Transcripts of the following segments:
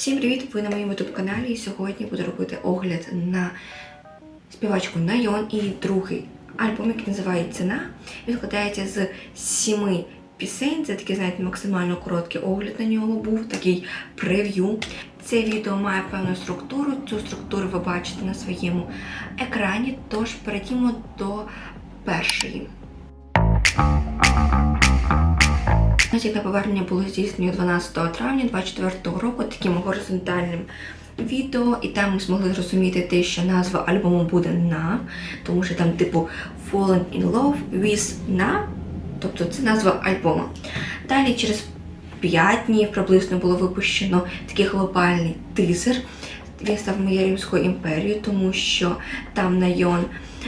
Всім привіт! Ви на моєму youtube каналі і сьогодні буду робити огляд на співачку Найон і другий альбом, який називається На. Він складається з сіми пісень. Це такий, знаєте, максимально короткий огляд на нього був, такий прев'ю. Це відео має певну структуру. Цю структуру ви бачите на своєму екрані. Тож перейдімо до першої. Натяк на повернення було здійснено 12 травня 2024 року таким горизонтальним відео, і там ми змогли зрозуміти те, що назва альбому буде на, тому що там типу Fallen in Love with на, тобто це назва альбому. Далі через 5 днів приблизно було випущено такий глобальний тизер. Він став моєю Римською імперією, тому що там Найон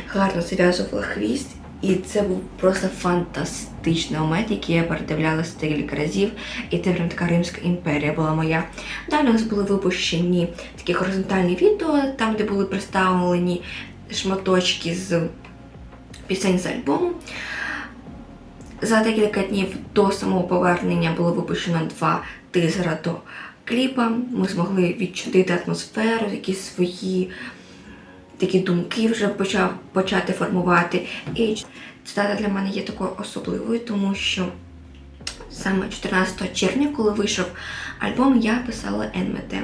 гарно зав'язувала хвіст. І це був просто фантастичний момент, який я передивлялася декілька разів. І це прям така Римська імперія була моя. Далі у нас були випущені такі горизонтальні відео, там, де були представлені шматочки з пісень з альбому. За декілька днів до самого повернення було випущено два тизера до кліпа. Ми змогли відчути атмосферу, якісь свої такі думки вже почав почати формувати. І ця дата для мене є такою особливою, тому що саме 14 червня, коли вийшов альбом, я писала НМТ.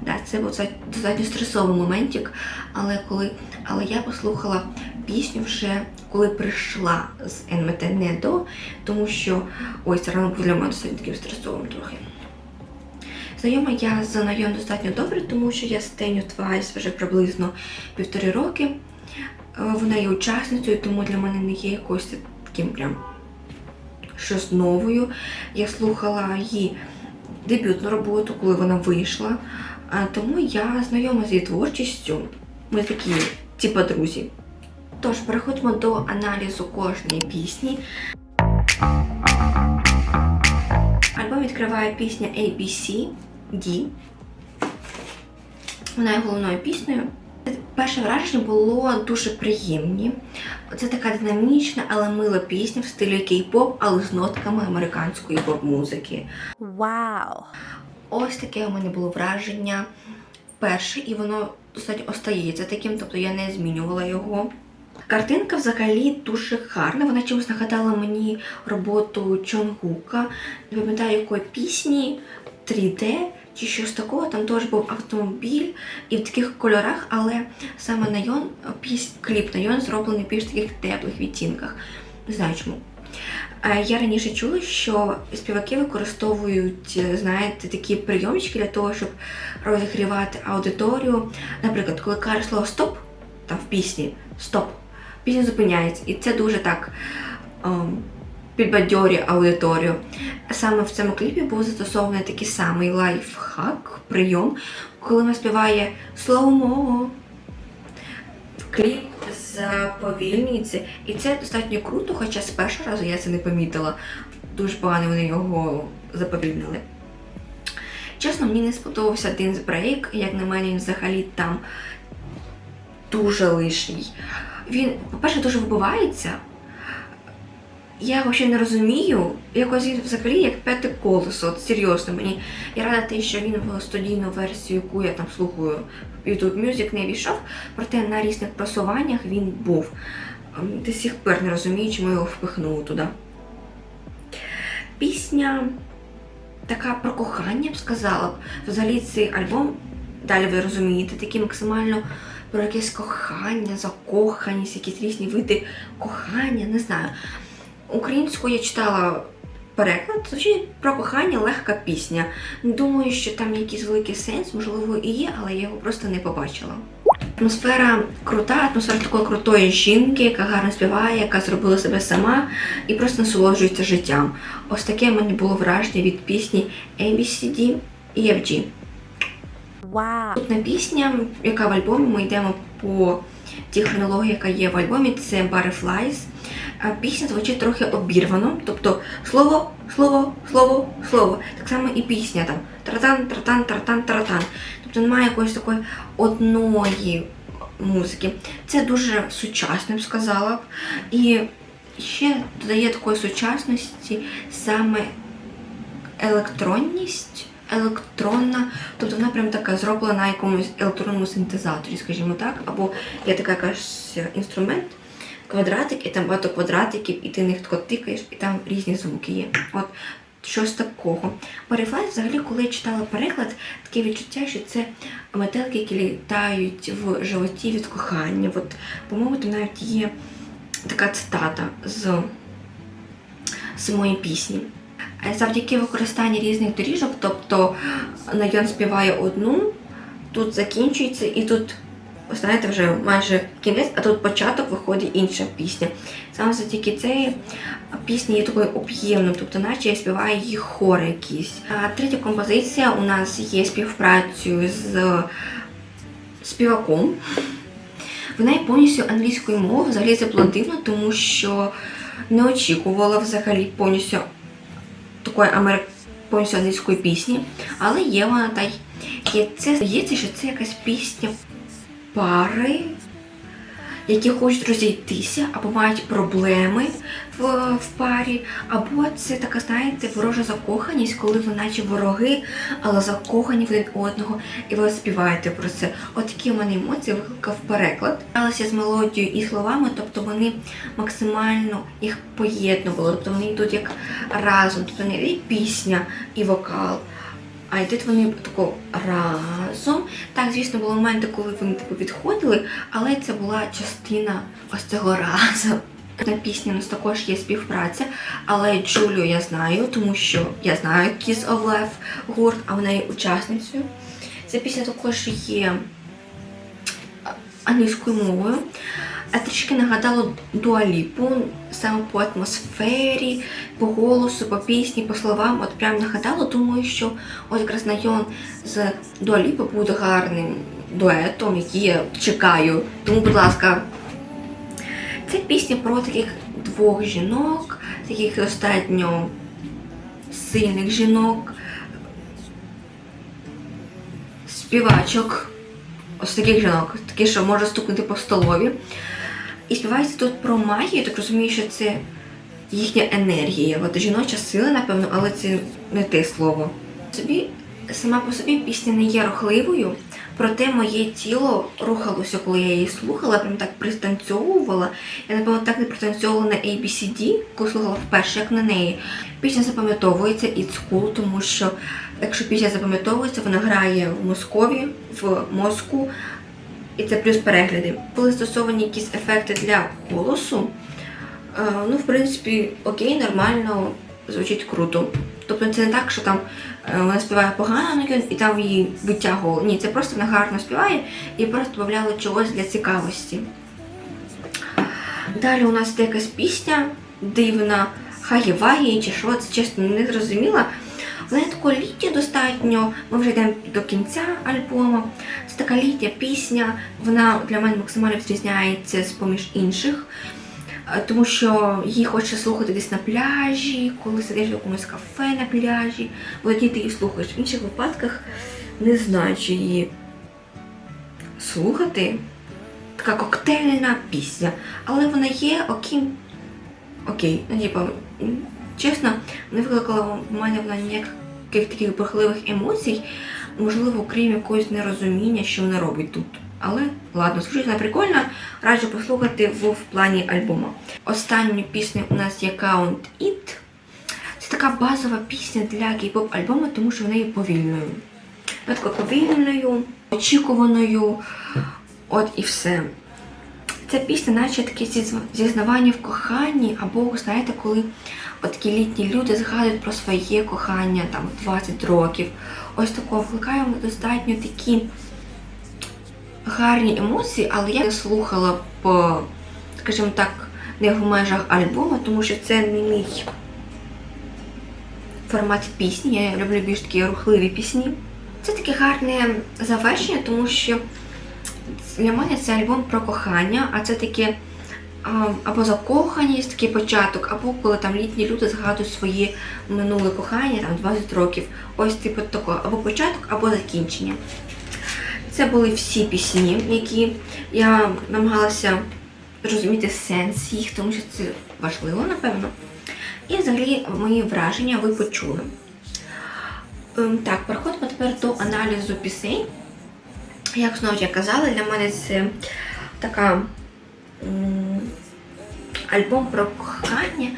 Да, це був достатньо стресовий моментик, але коли але я послухала пісню вже коли прийшла з НМТ не до, тому що ой, це ранок був для мене достатньо таким стресовим трохи. Знайома я з Найон достатньо добре, тому що я з Теню Твайс вже приблизно півтори роки. Е, Вона є учасницею, тому для мене не є якось таким прям щось новою. Я слухала її дебютну роботу, коли вона вийшла. Тому я знайома з її творчістю. Ми такі, типа друзі. Тож, переходимо до аналізу кожної пісні. Альбом відкриває пісня ABC D. Вона є головною піснею. Перше враження було дуже приємні. Це така динамічна, але мила пісня в стилі кей-поп, але з нотками американської поп-музики. Wow. Ось таке у мене було враження перше, і воно достатньо остається таким, тобто я не змінювала його. Картинка взагалі дуже гарна. Вона чимось нагадала мені роботу Чонгука. Не пам'ятаю якої пісні 3D чи щось такого. Там теж був автомобіль і в таких кольорах, але саме Найон, піс, кліп Найон зроблений більш таких теплих відтінках. Не знаю чому. Е, Я раніше чула, що співаки використовують, е, знаєте, такі прийомчики для того, щоб розігрівати аудиторію. Наприклад, коли каже слово стоп, там в пісні стоп, пісня зупиняється. І це дуже так ем, підбадьорює аудиторію. Саме в цьому кліпі був застосований такий самий лайфхак, прийом, коли вона співає слоумо. Кліп заповільнюється, і це достатньо круто, хоча з першого разу я це не помітила. Дуже погано вони його заповільнили. Чесно, мені не сподобався Dance Break, як на мене, він взагалі там дуже лишній. Він, по-перше, дуже вибивається. Я взагалі не розумію, якось він взагалі як п'яте колесо, от серйозно мені. Я рада те, що він в студійну версію, яку я там слухаю в YouTube Music, не війшов, проте на різних просуваннях він був. Ем, До сих пір не розумію, чому його впихнули туди. Пісня така про кохання, б сказала б. Взагалі цей альбом, далі ви розумієте, такий максимально про якесь кохання, закоханість, якісь різні види кохання, не знаю. Українською я читала переклад, звучить про кохання легка пісня. Думаю, що там якийсь великий сенс, можливо, і є, але я його просто не побачила. Атмосфера крута, атмосфера такої крутої жінки, яка гарно співає, яка зробила себе сама і просто насолоджується життям. Ось таке в мене було враження від пісні ABCD і FG. Wow. Наступна пісня, яка в альбомі, ми йдемо по тій хронології, яка є в альбомі, це Butterflies. Пісня звучить трохи обірвано, тобто слово, слово, слово, слово. Так само і пісня там таратан, таратан, таратан, таратан. Тобто немає якоїсь такої одної музики. Це дуже сучасно, б сказала б. І ще додає такої сучасності саме електронність електронна, тобто вона прям така зроблена на якомусь електронному синтезаторі, скажімо так, або є така якась інструмент, квадратик, і там багато квадратиків, і ти них тикаєш, і там різні звуки є. От щось такого. Butterflies, взагалі, коли я читала переклад, таке відчуття, що це метелики, які літають в животі від кохання. От, по-моєму, там навіть є така цитата з самої пісні. Е, Завдяки використанню різних доріжок, тобто Найон співає одну, тут закінчується, і тут, знаєте, вже майже кінець, а тут початок виходить інша пісня. Саме завдяки цієї пісні є такою об'ємною, тобто наче співає її хор якийсь. А третя композиція у нас є співпрацею з співаком. Вона є повністю англійською мовою, взагалі це було дивно, тому що не очікувала взагалі повністю такої амер... повністю англійської пісні, але є вона та є. Це здається, що це якась пісня пари, які хочуть розійтися або мають проблеми в, в парі, або це така, знаєте, ворожа закоханість, коли ви наче вороги, але закохані один одного, і ви співаєте про це. От такі в мене емоції викликав переклад. Гралася з мелодією і словами, тобто вони максимально їх поєднували, тобто вони йдуть як разом, тобто не і пісня і вокал. А йдуть вони тако разом. Так, звісно, були моменти, коли вони типу відходили, але це була частина ось цього разу. На пісні у нас також є співпраця, але Джулію я знаю, тому що я знаю Kiss of Life гурт, а вона є учасницею. Ця пісня також є англійською мовою. А трішки нагадало Дуаліпу саме по атмосфері, по голосу, по пісні, по словам. От прям нагадало, думаю, що от якраз Найон з Дуаліпи буде гарним дуетом, який я чекаю. Тому, будь ласка, це пісня про таких двох жінок, таких достатньо сильних жінок, співачок. Ось таких жінок, такі, що може стукнути по столові. І співається тут про магію, так розумію, що це їхня енергія. От жіноча сила, напевно, але це не те слово. Собі сама по собі пісня не є рухливою, проте моє тіло рухалося, коли я її слухала, прям так пристанцьовувала. Я, напевно, так не пританцьовувала на ABCD, коли слухала вперше, як на неї. Пісня запам'ятовується It's cool, тому що якщо пісня запам'ятовується, вона грає в мозкові, в мозку, і це плюс перегляди. Були застосовані якісь ефекти для голосу. Е, ну, в принципі, окей, нормально, звучить круто. Тобто це не так, що там е, вона співає погано і там її витягувало. Ні, це просто вона гарно співає і просто додавала чогось для цікавості. Далі у нас є якась пісня дивна, хагі-вагі чи що, це чесно не зрозуміла. Такої літня достатньо. Ми вже йдемо до кінця альбому. Це така літня пісня. Вона для мене максимально відрізняється з поміж інших, е, тому що її хочеться слухати десь на пляжі, коли сидиш в якомусь кафе на пляжі, тоді ти її слухаєш. В інших випадках не знаю, чи її слухати. Така коктейльна пісня. Але вона є окей. Окей, ну типа, чесно, не викликала в мене вона ніяких таких бурхливих емоцій, можливо, крім якогось нерозуміння, що вона робить тут. Але ладно, звучить вона прикольно, раджу послухати в, в плані альбому. Останню пісню у нас є Count It. Це така базова пісня для кей-поп альбому, тому що вона є повільною. Такою повільною, очікуваною. От і все. Ця пісня, наче таке зізнавання в коханні, або, знаєте, коли такі літні люди згадують про своє кохання там 20 років. Ось такого викликає достатньо такі гарні емоції, але я не слухала по, скажімо так, не в межах альбому, тому що це не мій формат пісні. Я люблю більш такі рухливі пісні. Це таке гарне завершення, тому що для мене це альбом про кохання, а це таке або закоханість, такий початок, або коли там літні люди згадують своє минуле кохання, там 20 років. Ось типу такого, або початок, або закінчення. Це були всі пісні, які я намагалася розуміти сенс їх, тому що це важливо, напевно. І взагалі мої враження ви почули. Ем, так, переходимо тепер до аналізу пісень. Як знову я казала, для мене це така альбом про кохання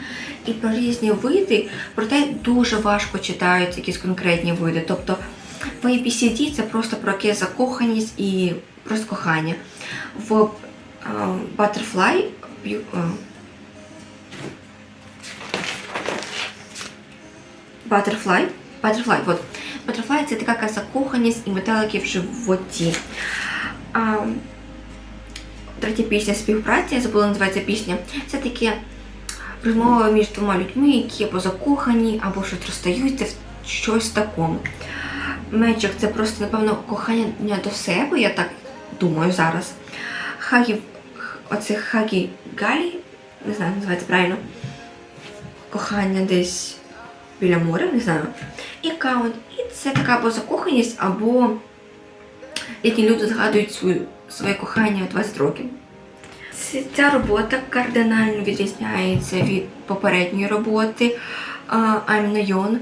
і про різні види, проте дуже важко читаються якісь конкретні види. Тобто в ABCD це просто про якесь закоханість і просто кохання. В е, Butterfly е, Butterfly. Butterfly, вот. Butterfly це така закоханість і метелики в животі. А, третя пісня співпраця, я забула називається пісня. Це таке розмова між двома людьми, які або закохані, або щось розстаються в щось такому. Мечик це просто, напевно, кохання до себе, я так думаю зараз. Хагі, оце Хагі Галі, не знаю, називається правильно. Кохання десь біля моря, не знаю. І каунт. Це така або закоханість, або які люди згадують свою, своє кохання у 20 років. Ця робота кардинально відрізняється від попередньої роботи а, I'm Not Young.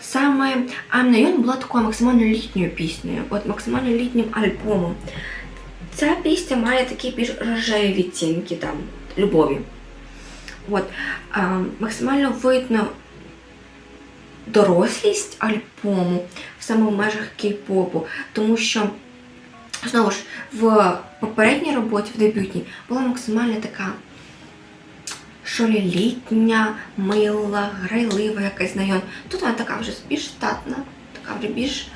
Саме Not була такою максимально літньою піснею, от максимально літнім альбомом. Ця пісня має такі більш рожеві відтінки там любові. От, максимально видно дорослість альбому саме в межах кей-попу, тому що знову ж в попередній роботі, в дебютній, була максимально така що ли літня, мила, грайлива якась знайома. Тут вона така вже більш статна, така вже більш,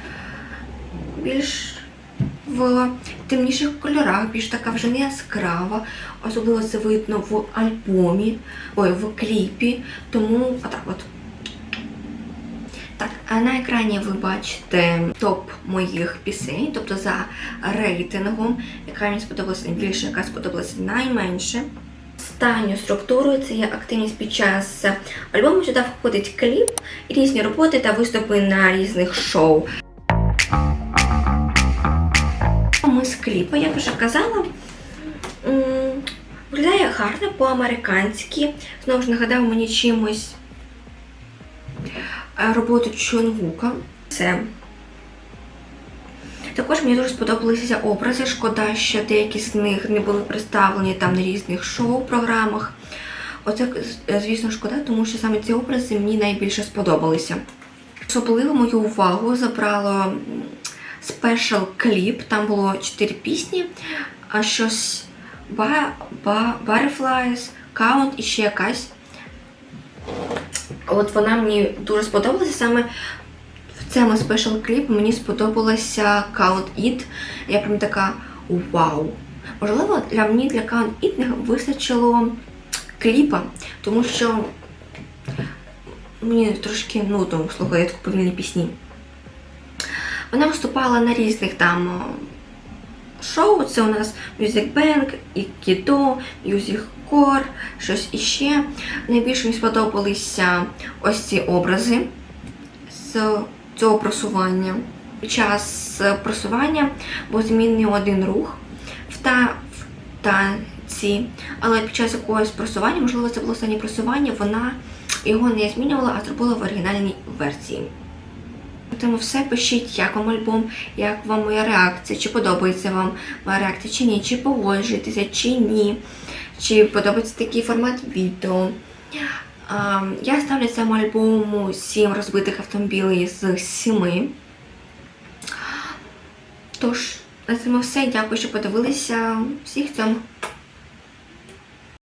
більш в темніших кольорах, більш така вже не яскрава. Особливо це видно в альбомі, ой, в кліпі. Тому отак от. Так, а на екрані ви бачите топ моїх пісень, тобто за рейтингом, яка мені сподобалася найбільше, яка сподобалася найменше. Останньою структурою це є активність під час альбому. Сюди входить кліп, різні роботи та виступи на різних шоу. Ми з кліпа, як вже казала, виглядає гарно по-американськи. Знову ж нагадав мені чимось роботу Чонгука. Це також мені дуже сподобалися образи. Шкода, що деякі з них не були представлені там на різних шоу-програмах. Оце, е, звісно, шкода, тому що саме ці образи мені найбільше сподобалися. Особливо мою увагу забрало спешл кліп. Там було 4 пісні, а щось Butterflies, Count і ще якась. От вона мені дуже сподобалася саме в цьому спешл кліп мені сподобалася Count It. Я прям така вау. Можливо, для мені для Count It не вистачило кліпа, тому що мені трошки нудно слухати такі повільні пісні. Вона виступала на різних там шоу. Це у нас Music Bank, і Kido, Music Core, щось іще. Найбільше мені сподобалися ось ці образи з цього просування. Під час просування був змінений один рух в, та, в танці, але під час якогось просування, можливо, це було останнє просування, вона його не змінювала, а зробила в оригінальній версії. Тому все пишіть, як вам альбом, як вам моя реакція, чи подобається вам моя реакція, чи ні, чи погоджуєтеся, чи ні, чи подобається такий формат відео. Я ставлю цьому альбому 7 розбитих автомобілів з 7. Тож, на цьому все. Дякую, що подивилися. Всіх цьому.